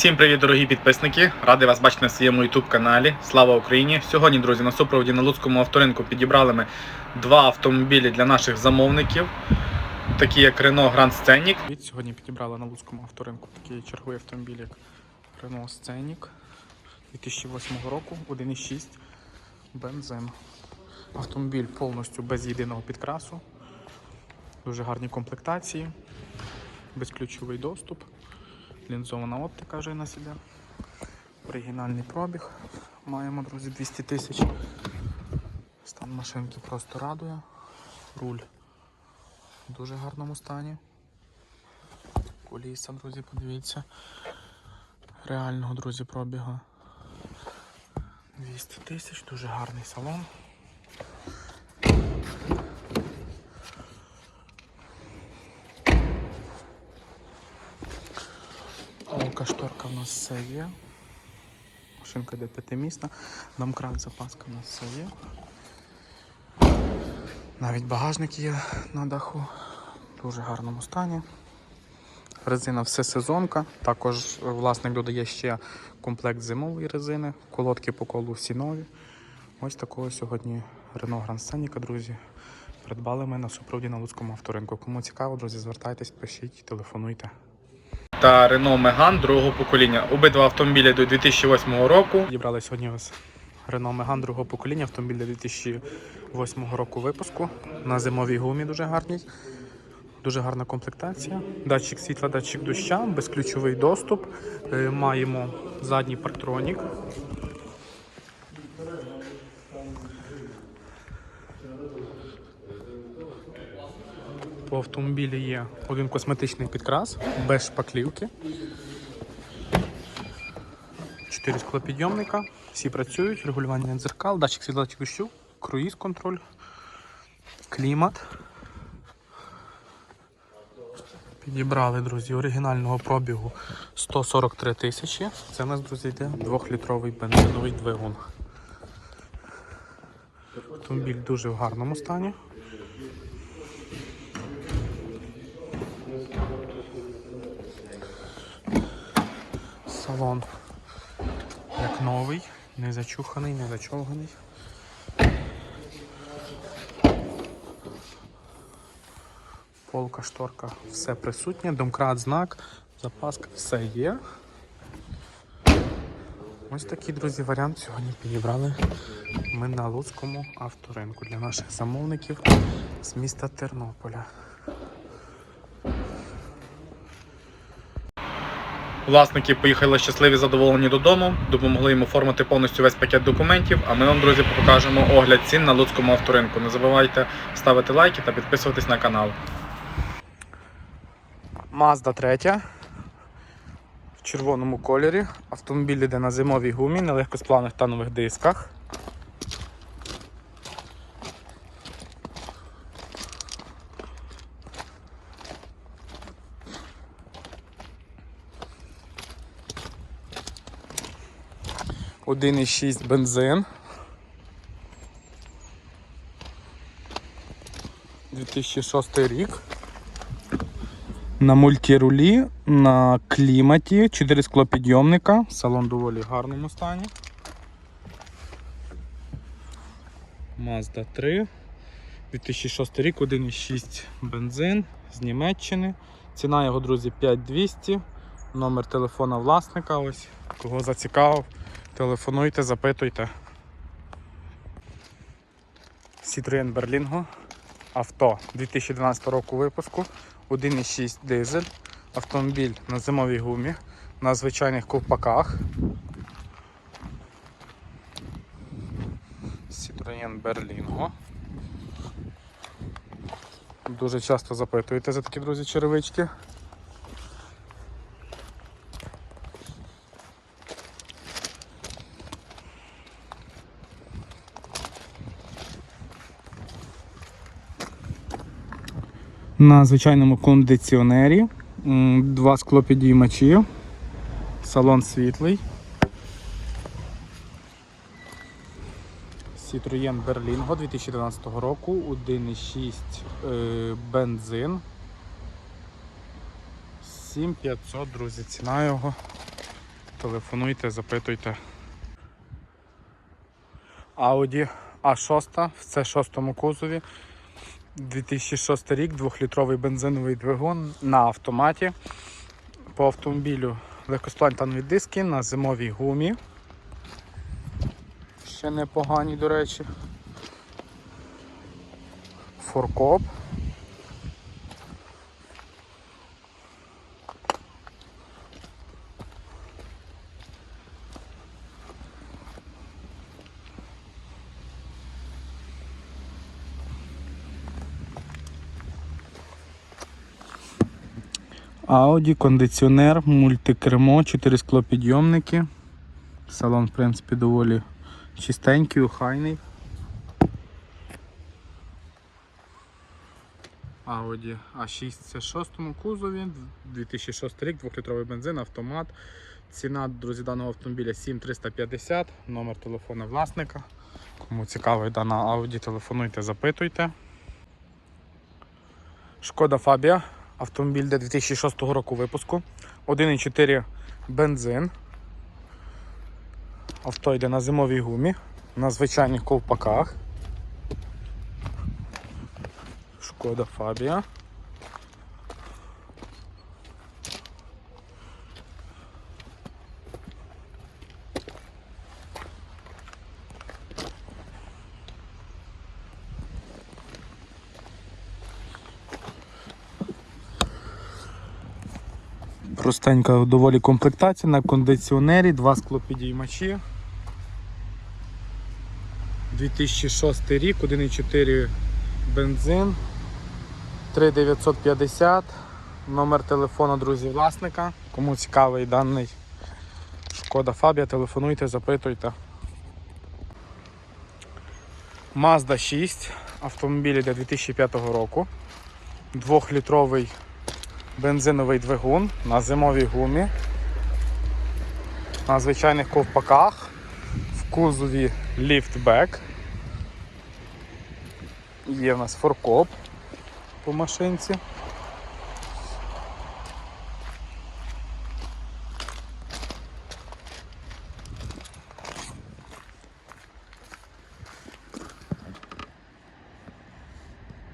Всім привіт, дорогі підписники! Радий вас бачити на своєму YouTube каналі. Слава Україні! Сьогодні, друзі, на супроводі на Луцькому авторинку підібрали ми два автомобілі для наших замовників, такі як Renault Grand Scenic. Сьогодні підібрали на Луцькому авторинку такий черговий автомобіль, як Renault Scenic 2008 року, 1.6 бензин. Автомобіль повністю без єдиного підкрасу, дуже гарні комплектації, безключовий доступ. Лінзована оптика вже на себе. Оригінальний пробіг. Маємо, друзі, 200 тисяч. Стан машинки просто радує. Руль в дуже гарному стані. Коліса, друзі, подивіться. Реального, друзі, пробіга. 200 тисяч, дуже гарний салон. В нас все є. Машинка йде п'ятимісна. Домкрат запаска в нас все є. Навіть багажник є на даху. В дуже гарному стані. Резина все сезонка. Також власник додає ще комплект зимової резини. Колодки по колу всі нові. Ось такого сьогодні Renault Grand Scenic, друзі. Придбали ми на супроводі на Луцькому авторинку. Кому цікаво, друзі, звертайтесь, пишіть, телефонуйте та Renault Megane другого покоління. Обидва автомобілі до 2008 року. Дібрали сьогодні ось Renault Megane другого покоління, автомобіль до 2008 року випуску. На зимовій гумі дуже гарний. Дуже гарна комплектація. Датчик світла, датчик доща, безключовий доступ. Е, Маємо задній парктронік. По автомобілі є один косметичний підкрас без шпаклівки. Чотири склопідйомника, всі працюють, регулювання дзеркал, датчик світла дощу, круїз контроль, клімат. Підібрали, друзі, оригінального пробігу 143 тисячі. Це у нас, друзі, йде 2-літровий бензиновий двигун. Автомобіль дуже в гарному стані. Салон як новий, не зачуханий, не зачовганий. Полка, шторка, все присутнє, домкрат, знак, запаска, все є. Ось такий, друзі, варіант сьогодні підібрали ми на Луцькому авторинку для наших замовників з міста Тернополя. Власники поїхали щасливі задоволені додому, допомогли їм оформити повністю весь пакет документів. А ми вам, друзі, покажемо огляд цін на Луцькому авторинку. Не забувайте ставити лайки та підписуватись на канал. Мазда 3 в червоному кольорі. Автомобіль йде на зимовій гумі, на легкосплавних та дисках. Один і шість бензин. 2006 рік. На мультирулі, на кліматі, 4 склопідйомника, салон доволі гарному стані. Mazda 3, 2006 рік, 1,6 бензин з Німеччини. Ціна його, друзі, 5200. Номер телефона власника. Ось, кого зацікавив, телефонуйте, запитуйте. Citroen Berlingo. Авто 2012 року випуску. 1,6 дизель, автомобіль на зимовій гумі, на звичайних ковпаках. Citroen Berlingo. Дуже часто запитуєте за такі друзі черевички. На звичайному кондиціонері, два склопідіймачі, салон світлий. Citroën Berlingo 2012 року, 1,6 е, бензин. 7500, друзі, ціна його. Телефонуйте, запитуйте. Audi A6 в c 6 кузові. 2006 рік, 2-літровий бензиновий двигун на автоматі. По автомобілю легкосплантанові диски на зимовій гумі. Ще непогані, до речі. Форкоп. Audi, кондиціонер, мультикермо, 4 склопідйомники. Салон, в принципі, доволі чистенький, охайний. Audi A6 це 6 кузові, 2006 рік, 2-літровий бензин, автомат. Ціна, друзі, даного автомобіля 7350, номер телефону власника. Кому цікавий дана Audi, телефонуйте, запитуйте. Шкода Фабія. Автомобіль де 2006 року випуску. 1,4 бензин. Авто йде на зимовій гумі, на звичайних ковпаках. Шкода Фабія. Простенька доволі комплектація на кондиціонері, два склопідіймачі. 2006 рік, 1,4 бензин, 3950, номер телефону друзі власника. Кому цікавий даний шкода Фабія, телефонуйте, запитуйте. Mazda 6, автомобіль для 2005 року, 2-літровий бензиновий двигун на зимовій гумі, на звичайних ковпаках, в кузові ліфтбек. Є в нас форкоп по машинці.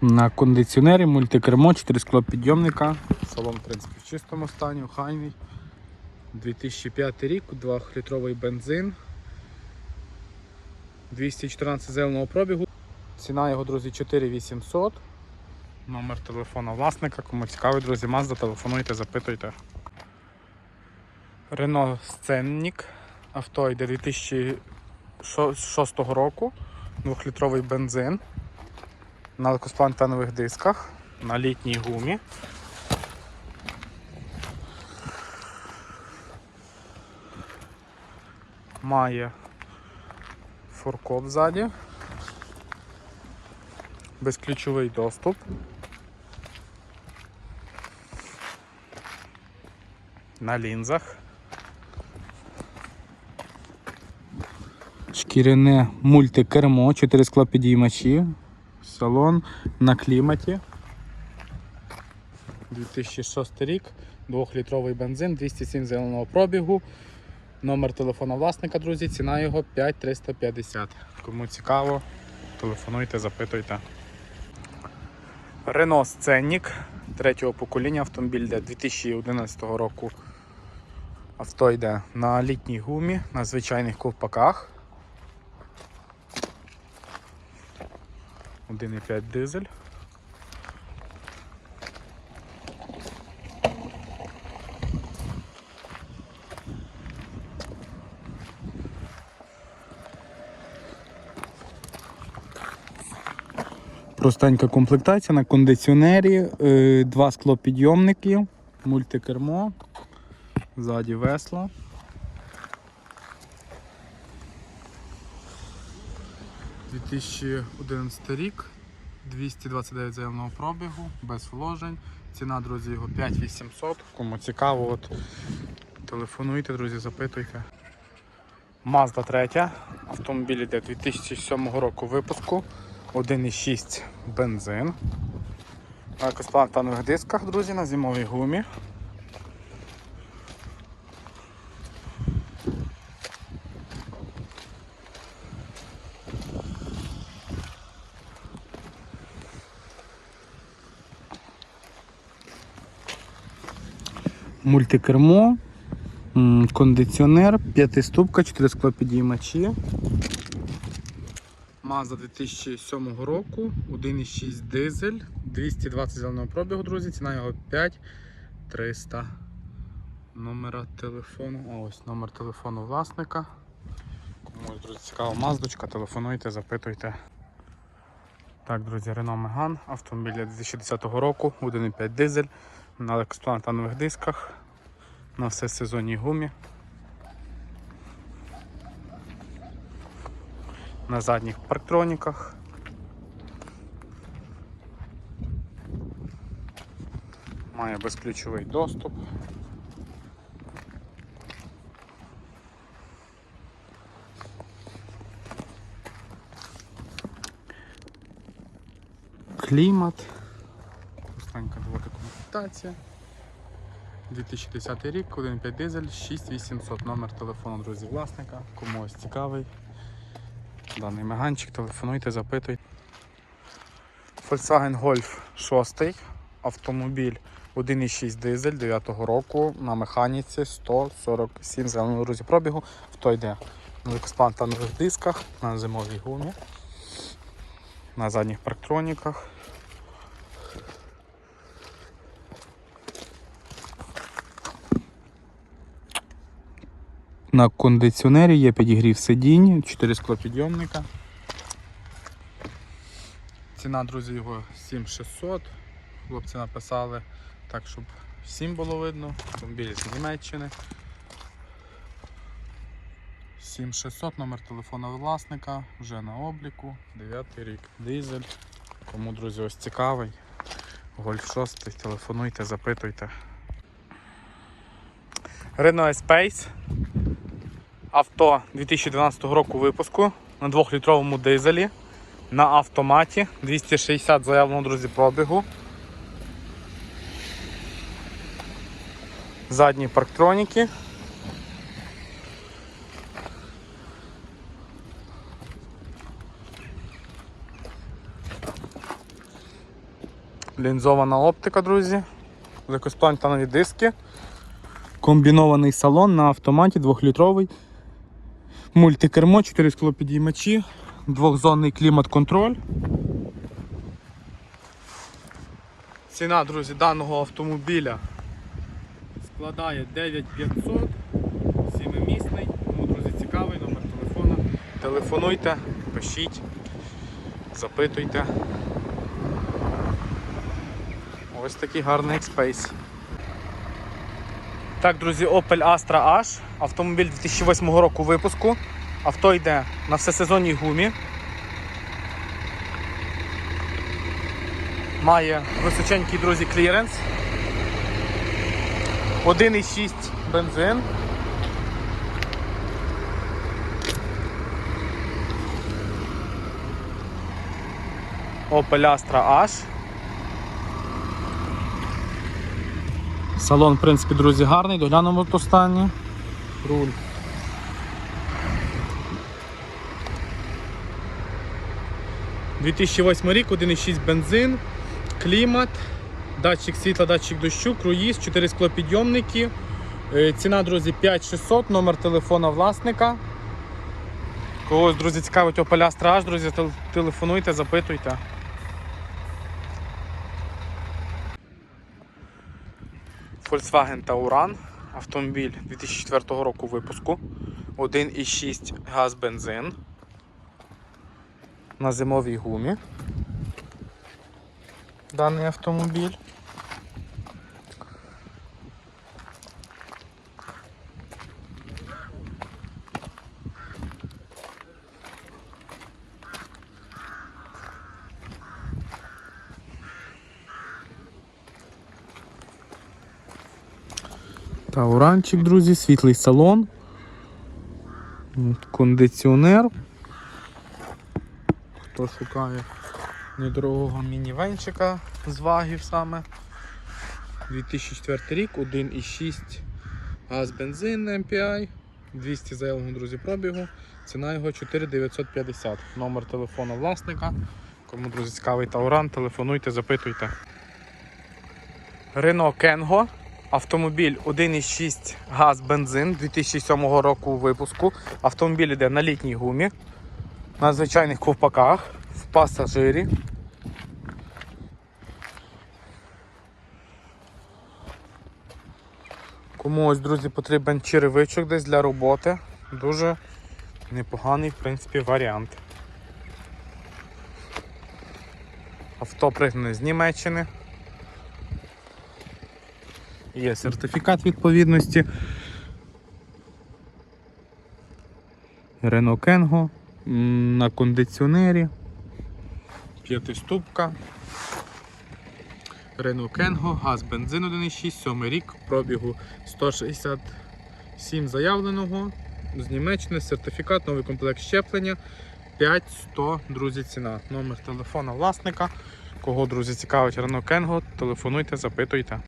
На кондиціонері мультикермо, 4 склопідйомника. Салон, в принципі, в чистому стані, охайний. 2005 рік, 2-літровий бензин. 214 зеленого пробігу. Ціна його, друзі, 4800. Номер телефона власника. Кому цікавий, друзі, Mazda, телефонуйте, запитуйте. Renault Scenic. Авто йде 2006 року. 2-літровий бензин. На легкосплантанових дисках, на літній гумі. Має форкоп ззаді, безключовий доступ. На лінзах. Шкіряне мультикермо, 4 склопідіймачі, салон на кліматі. 2006 рік, 2-літровий бензин, 207 зеленого пробігу. Номер телефона власника, друзі, ціна його 5350. Кому цікаво, телефонуйте, запитуйте. Renault Scenic третього покоління автомобіль де 2011 року. Авто йде на літній гумі, на звичайних ковпаках. 1,5 дизель. Простенька комплектація на кондиціонері, е, два склопідйомники, мультикермо, ззаді весло. – 2011 рік, 229 заявного пробігу, без вложень. Ціна, друзі, його 5800. Кому цікаво, от телефонуйте, друзі, запитуйте. Mazda 3, автомобіль іде 2007 року випуску, 1,6 бензин. На косплантанових дисках, друзі, на зимовій гумі. Мультикермо, кондиціонер, п'ятиступка, 4 склопідіймачі. Маза 2007 року, 1,6 дизель, 220 зеленого пробігу, друзі, ціна його 5300. Номера телефону. А ось номер телефону власника. Комусь, друзі, цікава маздочка, телефонуйте, запитуйте. Так, друзі, Renault Megane, автомобіль 2010 року, 1,5 дизель, на експлуатанових дисках, на всесезонній гумі. На задніх парктроніках. Має безключовий доступ. Клімат. Останька двота комплектація. 2010 рік, 1.5 дизель, 6800 номер телефону, друзі, власника. Комусь цікавий. Даний меганчик, телефонуйте, запитуйте. Volkswagen Golf 6. Автомобіль 1.6 дизель 9 року на механіці 147 зеленого друзі пробігу. Хто йде на нових дисках, на зимовій гумі, на задніх парктроніках. На кондиціонері є підігрів сидінь, 4 склопідйомника. Ціна, друзі, його 7600. Хлопці написали так, щоб всім було видно. Автомобіль з Німеччини. 7600, номер телефона власника, вже на обліку, 9 рік. Дизель. Кому, друзі, ось цікавий. Гольф 6, телефонуйте, запитуйте. Renault Space. Авто 2012 року випуску на 2-літровому дизелі на автоматі 260 заявленого друзі пробігу. Задні парктроніки. Лінзована оптика, друзі. Легкосплантанові диски. Комбінований салон на автоматі 2-літровий. Мультикермо, 4 склопідіймачі, двохзонний клімат-контроль. Ціна, друзі, даного автомобіля складає 9500, сімимісний. Тому, друзі, цікавий номер телефона. Телефонуйте, пишіть, запитуйте. Ось такий гарний X-Space. Так, друзі, Opel Astra H, автомобіль 2008 року випуску. Авто йде на всесезонній гумі. Має височенький, друзі, кліренс. 1,6 бензин. Opel Astra H. Салон, в принципі, друзі, гарний, доглянемо в стані. Руль. «2008 рік, 1,6 бензин, клімат, датчик світла, датчик дощу, круїз, 4 склопідйомники. Е, Ціна, друзі, 5600, номер телефона власника. Когось, друзі, цікавить Opel Astra H, друзі, телефонуйте, запитуйте. Volkswagen Tauran, автомобіль 2004 року випуску, 1,6 газ бензин на зимовій гумі. Даний автомобіль. Тауранчик, друзі, світлий салон. Кондиціонер. Хто шукає недорогого мінівенчика з вагів саме. 2004 рік, 1,6 газ бензин MPI, 200 заявленого, друзі, пробігу. Ціна його 4950. Номер телефону власника. Кому, друзі, цікавий Тауран, телефонуйте, запитуйте. Renault Kengo Автомобіль 1,6 газ бензин 2007 року випуску. Автомобіль йде на літній гумі, на звичайних ковпаках, в пасажирі. Кому ось, друзі, потрібен черевичок десь для роботи. Дуже непоганий, в принципі, варіант. Авто пригнане з Німеччини. Є сертифікат відповідності. Kengo м, на кондиціонері. П'ятиступка. Renault Kengo, газ бензин 1,6, 7 рік, пробігу 167 заявленого. З Німеччини сертифікат, новий комплект щеплення. 5100, друзі, ціна. Номер телефона власника. Кого, друзі, цікавить Renault Kengo, телефонуйте, запитуйте.